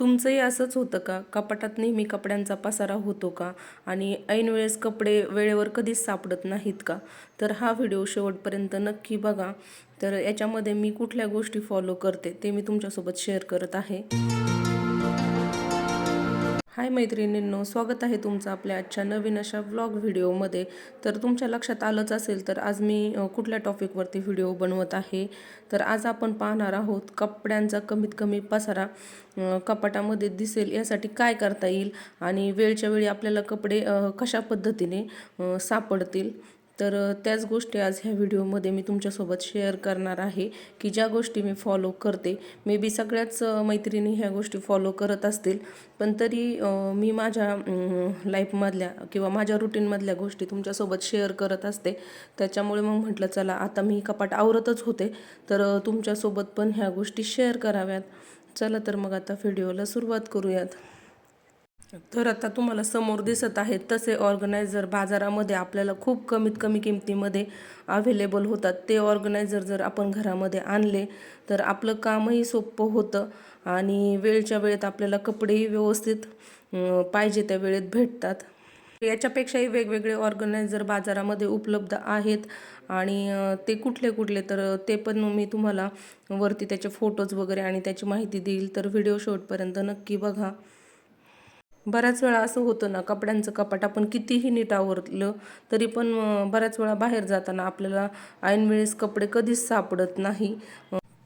तुमचंही असंच होतं का? कपाटात नेहमी कपड्यांचा पसारा होतो का? आणि ऐनवेळेस कपडे वेळेवर कधीच सापडत नाहीत का? तर हा व्हिडिओ शेवटपर्यंत नक्की बघा. तर याच्यामध्ये मी कुठल्या गोष्टी फॉलो करते ते मी तुमच्यासोबत शेअर करत आहे. हाय मैत्रिणींनो स्वागत आहे तुमचं आपल्या आजच्या नवीन अशा व्लॉग व्हिडिओमध्ये तर तुमच्या लक्षात आलंच असेल तर आज मी कुठल्या टॉपिकवरती व्हिडिओ बनवत आहे? तर आज आपण पाहणार आहोत कपड्यांचा कमीत कमी पसारा कपाटामध्ये दिसेल यासाठी काय करता येईल आणि वेळच्या वेळी आपल्याला कपडे कशा पद्धतीने सापडतील. तर त्याच गोष्टी आज ह्या व्हिडिओमध्ये मी तुमच्यासोबत शेअर करणार आहे की ज्या गोष्टी मी फॉलो करते. मे बी सगळ्याच मैत्रिणी ह्या गोष्टी फॉलो करत असतील पण तरी मी माझ्या लाईफमधल्या किंवा माझ्या रुटीनमधल्या गोष्टी तुमच्यासोबत शेअर करत असते. त्याच्यामुळे मग म्हटलं चला आता मी कपाट आवरतच होते. तर तुमच्यासोबत पण ह्या गोष्टी शेअर कराव्यात. चला तर मग आता व्हिडिओला सुरुवात करूयात. तर आता तुम्हाला समोर दिसत आहेत तसे ऑर्गनायझर बाजारामध्ये आपल्याला खूप कमीत कमी किमतीमध्ये अवेलेबल होतात. ते ऑर्गनायझर जर आपण घरामध्ये आणले तर आपलं कामही सोपं होतं आणि वेळच्या वेळेत आपल्याला कपडेही व्यवस्थित पाहिजे त्या वेळेत भेटतात. याच्यापेक्षाही वेगवेगळे ऑर्गनायझर बाजारामध्ये उपलब्ध आहेत आणि ते कुठले कुठले तर ते पण मी तुम्हाला वरती त्याचे फोटोज वगैरे आणि त्याची माहिती देईल. तर व्हिडिओ शेवटपर्यंत नक्की बघा. बऱ्याच वेळा असं होतं ना कपड्यांचं कपाट आपण कितीही नीट आवरलं तरी पण बऱ्याच वेळा बाहेर जाताना आपल्याला ऐनवेळेस कपडे कधीच सापडत नाही.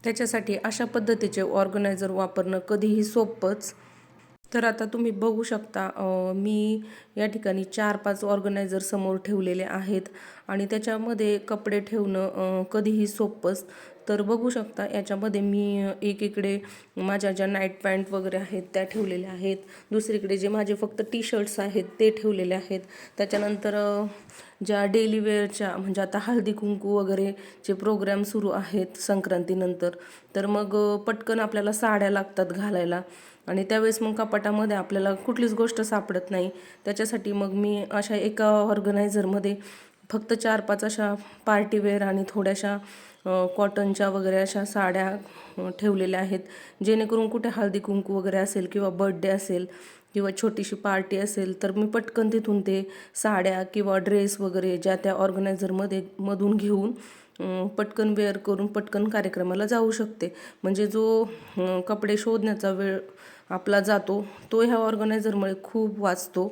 त्याच्यासाठी अशा पद्धतीचे ऑर्गनायझर वापरणं कधीही सोपंच. तर आता तुम्ही बघू शकता मी या ठिकाणी चार पाच ऑर्गनायझर समोर ठेवलेले आहेत आणि त्याच्यामध्ये कपडे ठेवणं कधीही सोपंच. तर बघू शकता याच्यामध्ये मी एक एकीकडे माझ्या ज्या नाईट पॅन्ट वगैरे आहेत त्या ठेवलेल्या आहेत. दुसरीकडे जे माझे फक्त टी शर्ट्स आहेत ते ठेवलेले आहेत. त्याच्यानंतर ज्या डेली वेअरच्या म्हणजे आता हळदी कुंकू वगैरे जे प्रोग्राम सुरू आहेत संक्रांतीनंतर. तर मग पटकन आपल्याला साड्या लागतात घालायला. आणि त्यावेळेस मग कपाटामध्ये आपल्याला कुठलीच गोष्ट सापडत नाही. त्याच्यासाठी मग मी अशा एका ऑर्गनायझरमध्ये फक्त चार पाच अशा पार्टीवेअर आणि थोड्याशा कॉटनच्या वगैरे अशा साड्या ठेवलेल्या आहेत. जेणेकरून कुठे हळदी कुंकू वगैरे असेल किंवा बर्थडे असेल किंवा छोटीशी पार्टी असेल तर मी पटकन तिथून ते साड्या किंवा ड्रेस वगैरे ज्या त्या ऑर्गनायझरमध्ये मधून घेऊन पटकन वेअर करून पटकन कार्यक्रमाला जाऊ शकते. म्हणजे जो कपडे शोधण्याचा वेळ आपला जातो तो ह्या ऑर्गनायझरमुळे खूप वाचतो.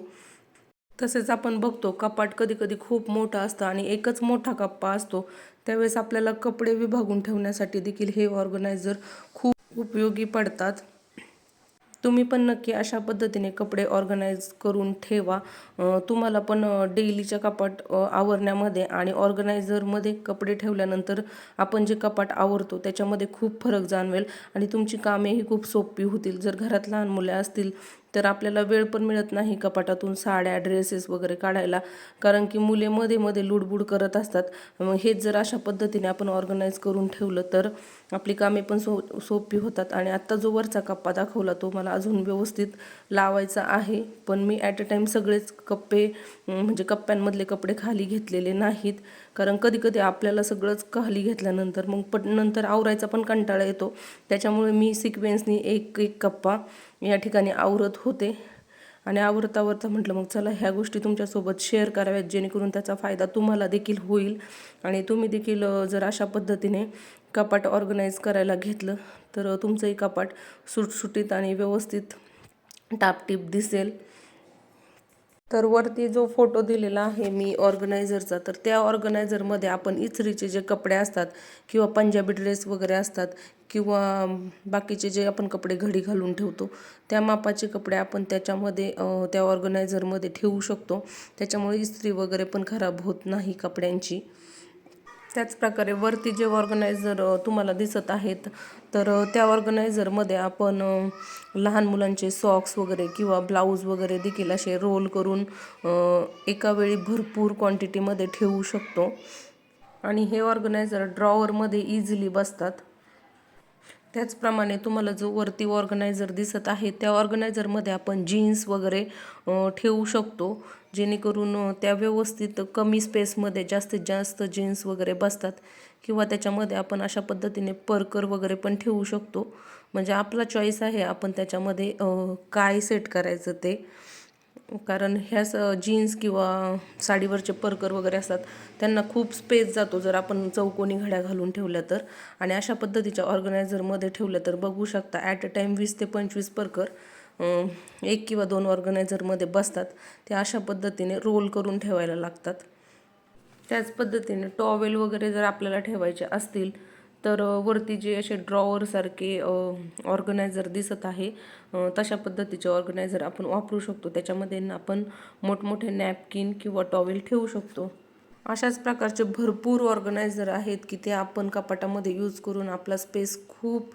तसेच आपण बघतो कपाट कधी कधी खूप मोठा असतं आणि एकच मोठा कप्पा असतो. त्यावेळेस आपल्याला कपडे विभागून ठेवण्यासाठी देखील हे ऑर्गनायझर खूप उपयोगी पडतात. तुम्ही पण नक्की अशा पद्धतीने कपडे ऑर्गनाईज करून ठेवा. तुम्हाला पण डेलीच्या कपाट आवरण्यामध्ये आणि ऑर्गनायझरमध्ये कपडे ठेवल्यानंतर आपण जे कपाट आवरतो त्याच्यामध्ये खूप फरक जाणवेल आणि तुमची कामेही खूप सोपी होतील. जर घरात लहान मुले असतील तर आपल्याला वेळ पण मिळत नाही कपाटातून साड्या ड्रेसेस वगैरे काढायला. कारण की मुले मध्ये मध्ये लुडबुड करत असतात. मग हेच जर अशा पद्धतीने आपण ऑर्गनाईज करून ठेवलं तर आपली कामे पण सो सोपी होतात. आणि आत्ता जो वरचा कप्पा दाखवला तो मला अजून व्यवस्थित लावायचा आहे. पण मी ॲट अ टाईम सगळेच कप्पे म्हणजे कप्प्यांमधले कपडे खाली घेतलेले नाहीत. कारण कधी कधी आपल्याला सगळंच खाली घेतल्यानंतर मग पट नंतर आवरायचा पण कंटाळा येतो. त्याच्यामुळे मी सिक्वेन्सनी एक एक कप्पा या ठिकाणी आवरत होते. आणि आवरता आवरता म्हटलं मग चला ह्या गोष्टी तुमच्यासोबत शेअर कराव्यात जेणेकरून त्याचा फायदा तुम्हाला देखील होईल. आणि तुम्ही देखील जर अशा पद्धतीने कपाट ऑर्गनाईज करायला घेतलं तर तुमचंही कपाट सुटसुटीत आणि व्यवस्थित टापटीप दिसेल. तर वरती जो फोटो दिलेला आहे मी ऑर्गनायझरचा तर त्या ऑर्गनायझरमध्ये आपण इचरीचे जे कपडे असतात किंवा पंजाबी ड्रेस वगैरे असतात किंवा बाकीचे जे आपण कपडे घडी घालून ठेवतो त्या मापाचे कपडे आपण त्याच्यामध्ये त्या ऑर्गनायझरमध्ये ठेवू शकतो. त्याच्यामुळे इस्त्री वगैरे पण खराब होत नाही कपड्यांची. त्याचप्रकारे वरती जे ऑर्गनायझर तुम्हाला दिसत आहेत तर त्या ऑर्गनायझरमध्ये आपण लहान मुलांचे सॉक्स वगैरे किंवा ब्लाऊज वगैरे देखील असे रोल करून एकावेळी एका वेळी भरपूर क्वांटिटीमध्ये ठेवू शकतो. आणि हे ऑर्गनायझर ड्रॉवरमध्ये इझिली बसतात. त्याचप्रमाणे तुम्हाला जो वरती ऑर्गनायझर दिसत आहे त्या ऑर्गनायझरमध्ये आपण जीन्स वगैरे ठेवू शकतो. जेणेकरून त्या व्यवस्थित कमी स्पेसमध्ये जास्तीत जास्त जीन्स वगैरे बसतात. किंवा त्याच्यामध्ये आपण अशा पद्धतीने परकर वगैरे पण ठेवू शकतो. म्हणजे आपला चॉईस आहे आपण त्याच्यामध्ये काय सेट करायचं ते. कारण ह्या स जीन्स किंवा साडीवरचे परकर वगैरे असतात त्यांना खूप स्पेस जातो जर आपण चौकोनी घड्या घालून ठेवल्या तर. आणि अशा पद्धतीच्या ऑर्गनायझरमध्ये ठेवलं तर बघू शकता ॲट अ टाईम वीस ते पंचवीस परकर एक किंवा दोन ऑर्गनायझरमध्ये बसतात. ते अशा पद्धतीने रोल करून ठेवायला लागतात. त्याच पद्धतीने टॉवेल वगैरे जर आपल्याला ठेवायचे असतील तर वरती जे असे ड्रॉवरसारखे ऑर्गनायझर दिसत आहे तशा पद्धतीचे ऑर्गनायझर आपण वापरू शकतो. त्याच्यामध्ये आपण मोठमोठे नॅपकिन किंवा टॉवेल ठेवू शकतो. अशाच प्रकारचे भरपूर ऑर्गनायझर आहेत की ते आपण कपाटामध्ये यूज करून आपला स्पेस खूप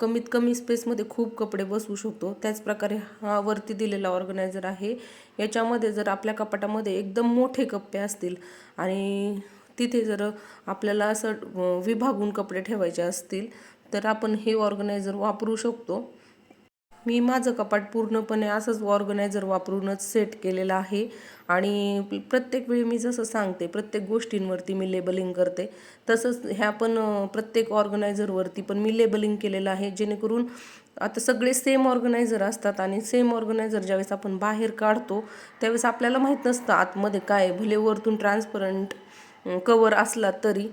कमीत कमी स्पेसमध्ये खूप कपडे बसवू शकतो. त्याचप्रकारे हा वरती दिलेला ऑर्गनायझर आहे. याच्यामध्ये जर आपल्या कपाटामध्ये एकदम मोठे कप्पे असतील आणि तिथे जर आपल्याला असं विभागून कपडे ठेवायचे असतील तर आपण हे ऑर्गनायझर वापरू शकतो. मी माझं कपाट पूर्णपणे असंच ऑर्गनायझर वापरूनच सेट केलेलं आहे. आणि प्रत्येक वेळी मी जसं सांगते प्रत्येक गोष्टींवरती मी लेबलिंग करते. तसंच ह्या पण प्रत्येक ऑर्गनायझरवरती पण मी लेबलिंग केलेलं आहे. जेणेकरून आता सगळे सेम ऑर्गनायझर असतात आणि सेम ऑर्गनायझर ज्यावेळेस आपण बाहेर काढतो त्यावेळेस आपल्याला माहीत नसतं आतमध्ये काय भले वरतून ट्रान्सपरंट कवर असला तरी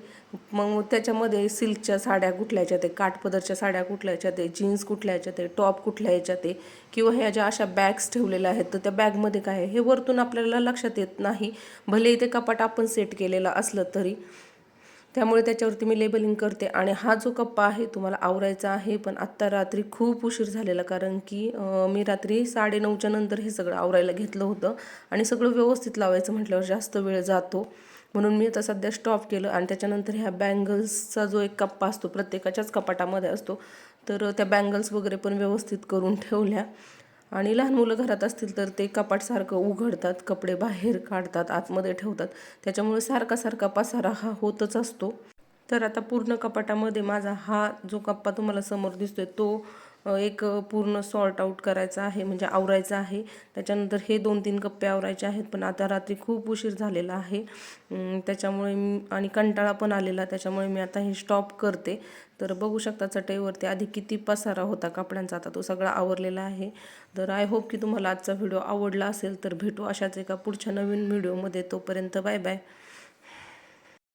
मग त्याच्यामध्ये सिल्कच्या साड्या कुठल्याच्या ते काठपदरच्या साड्या कुठल्याच्या ते जीन्स कुठल्या ते टॉप कुठल्या ह्याच्यात ते किंवा ह्या ज्या अशा बॅग्स ठेवलेल्या आहेत तर त्या बॅगमध्ये काय आहे? हे वरतून आपल्याला लक्षात येत नाही. भले इथे कपाट आपण सेट केलेला असलं तरी. त्यामुळे त्याच्यावरती मी लेबलिंग करते. आणि हा जो कप्पा आहे तुम्हाला आवरायचा आहे पण आत्ता रात्री खूप उशीर झालेला कारण की मी रात्री साडेनऊच्या नंतर हे सगळं आवरायला घेतलं होतं. आणि सगळं व्यवस्थित लावायचं म्हटल्यावर जास्त वेळ जातो. म्हणून मी आता सध्या स्टॉप केलं आणि त्याच्यानंतर ह्या बँगल्सचा जो एक कप्पा असतो प्रत्येकाच्याच कपाटामध्ये असतो. तर त्या बँगल्स वगैरे पण व्यवस्थित करून ठेवल्या. आणि लहान मुलं घरात असतील तर ते कपाटसारखं उघडतात कपडे बाहेर काढतात आतमध्ये ठेवतात. त्याच्यामुळे सारखा सारखा पसारा हा होतच असतो. तर आता पूर्ण कपाटामध्ये माझा हा जो कप्पा तुम्हाला समोर दिसतोय तो एक पूर्ण सॉर्ट आऊट करायचा आहे म्हणजे आवरायचं आहे. त्याच्यानंतर हे दोन तीन कप्पे आवरायचे आहेत पण आता रात्री खूप उशीर झालेला आहे. त्याच्यामुळे मी आणि कंटाळा पण आलेला त्याच्यामुळे मी आता हे स्टॉप करते. तर बघू शकता चटईवरती आधी किती पसारा होता कपड्यांचा आता तो सगळा आवरलेला आहे. तर आय होप की तुम्हाला आजचा व्हिडिओ आवडला असेल तर भेटू अशाच एका पुढच्या नवीन व्हिडिओमध्ये तोपर्यंत बाय बाय